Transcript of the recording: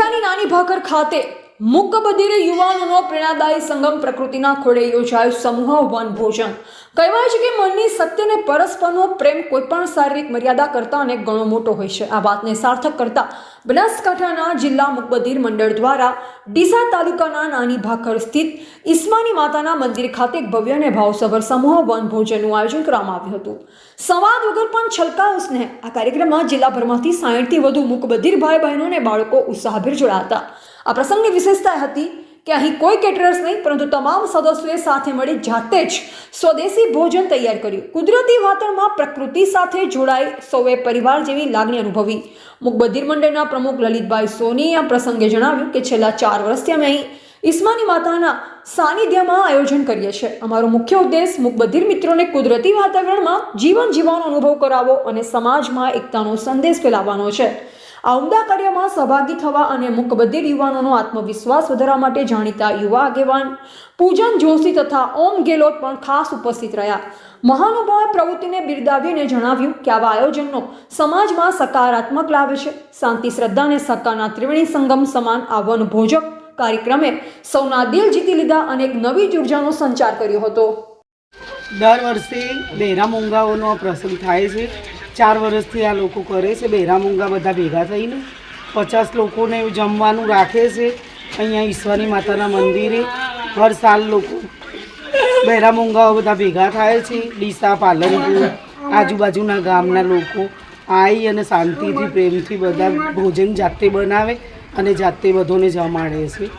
ડીસાની નાની ભાખર ખાતે મુક્ત બધિર યુવાનોનો પ્રેરણાદાયી સંગમ પ્રકૃતિના ખોળે યોજાયું સમૂહ વન ભોજન. કહેવાય છે કે મનની સત્યને પરસ્પરનો પ્રેમ કોઈ પણ શારીરિક મર્યાદા કરતાં અનેક ગણો મોટો હોય છે. આ વાતને સાર્થક કરતા બનાસકાંઠાના જિલ્લા મુકબદીર મંડળ દ્વારા ડીસા તાલુકાના નાની ભાખર સ્થિત ઈસ્માની માતાના મંદિર ખાતે એક ભવ્ય અને ભાવસભર સમૂહ વન ભોજનનું આયોજન કરવામાં આવ્યું હતું. સંવાદ વગર પણ છલકા ઉસને આ કાર્યક્રમમાં જિલ્લાભરમાંથી સાહીઠથી વધુ મુકબદીર ભાઈ બહેનો અને બાળકો ઉત્સાહભેર જોડાયા હતા. આ પ્રસંગની વિશેષતા હતી કે અહીં કોઈ કેટરર્સ નહીં, પરંતુ તમામ સદસ્યોએ સાથે મળી જાતે જ સ્વદેશી ભોજન તૈયાર કર્યું. કુદરતી વાતાવરણમાં પ્રકૃતિ સાથે જોડાઈ સૌએ પરિવાર જેવી લાગણી અનુભવી. મુકબધિર મંડળના પ્રમુખ લલિતભાઈ સોનીએ આ પ્રસંગે જણાવ્યું કે છેલ્લા ચાર વર્ષથી અમે અહીં ઈસ્માની માતાના સાનિધ્યમાં આયોજન કરીએ છીએ. અમારો મુખ્ય ઉદ્દેશ મુકબધિર મિત્રોને કુદરતી વાતાવરણમાં જીવન જીવવાનો અનુભવ કરાવવો અને સમાજમાં એકતાનો સંદેશ ફેલાવવાનો છે. આ ઉમદા કાર્યમાં સહભાગી થવા અને મુકબધિર યુવાનોનો આત્મવિશ્વાસ વધારવા માટે જાણીતા યુવા આગેવાન પૂજન જોશી તથા ઓમ ગેલોટ પણ ખાસ ઉપસ્થિત રહ્યા. મહાનુભાવે પ્રવૃત્તિને બિરદાવીને જણાવ્યું કે આવા આયોજનનો સમાજમાં સકારાત્મક લાવે છે. શાંતિ, શ્રદ્ધા અને સહકારના ત્રિવેણી સંગમ સમાન આવવાનું ભોજક કાર્યક્રમે સૌના દિલ જીતી લીધા અને એક નવી ઉર્જાનો સંચાર કર્યો હતો. દર વર્ષે બહેરા મૂંગાઓનો પ્રસંગ થાય છે. ચાર વર્ષથી આ લોકો કરે છે. બહેરા મૂંગા બધા ભેગા થઈને પચાસ લોકોને જમવાનું રાખે છે. અહીંયા ઈશ્વરની માતાના મંદિરે હર સાલ લોકો બહેરા મૂંગાઓ બધા ભેગા થાય છે. ડીસા, પાલનપુર, આજુબાજુના ગામના લોકો આવી અને શાંતિથી પ્રેમથી બધા ભોજન જાતે બનાવે અને જાતે બધોને જમાડે છે.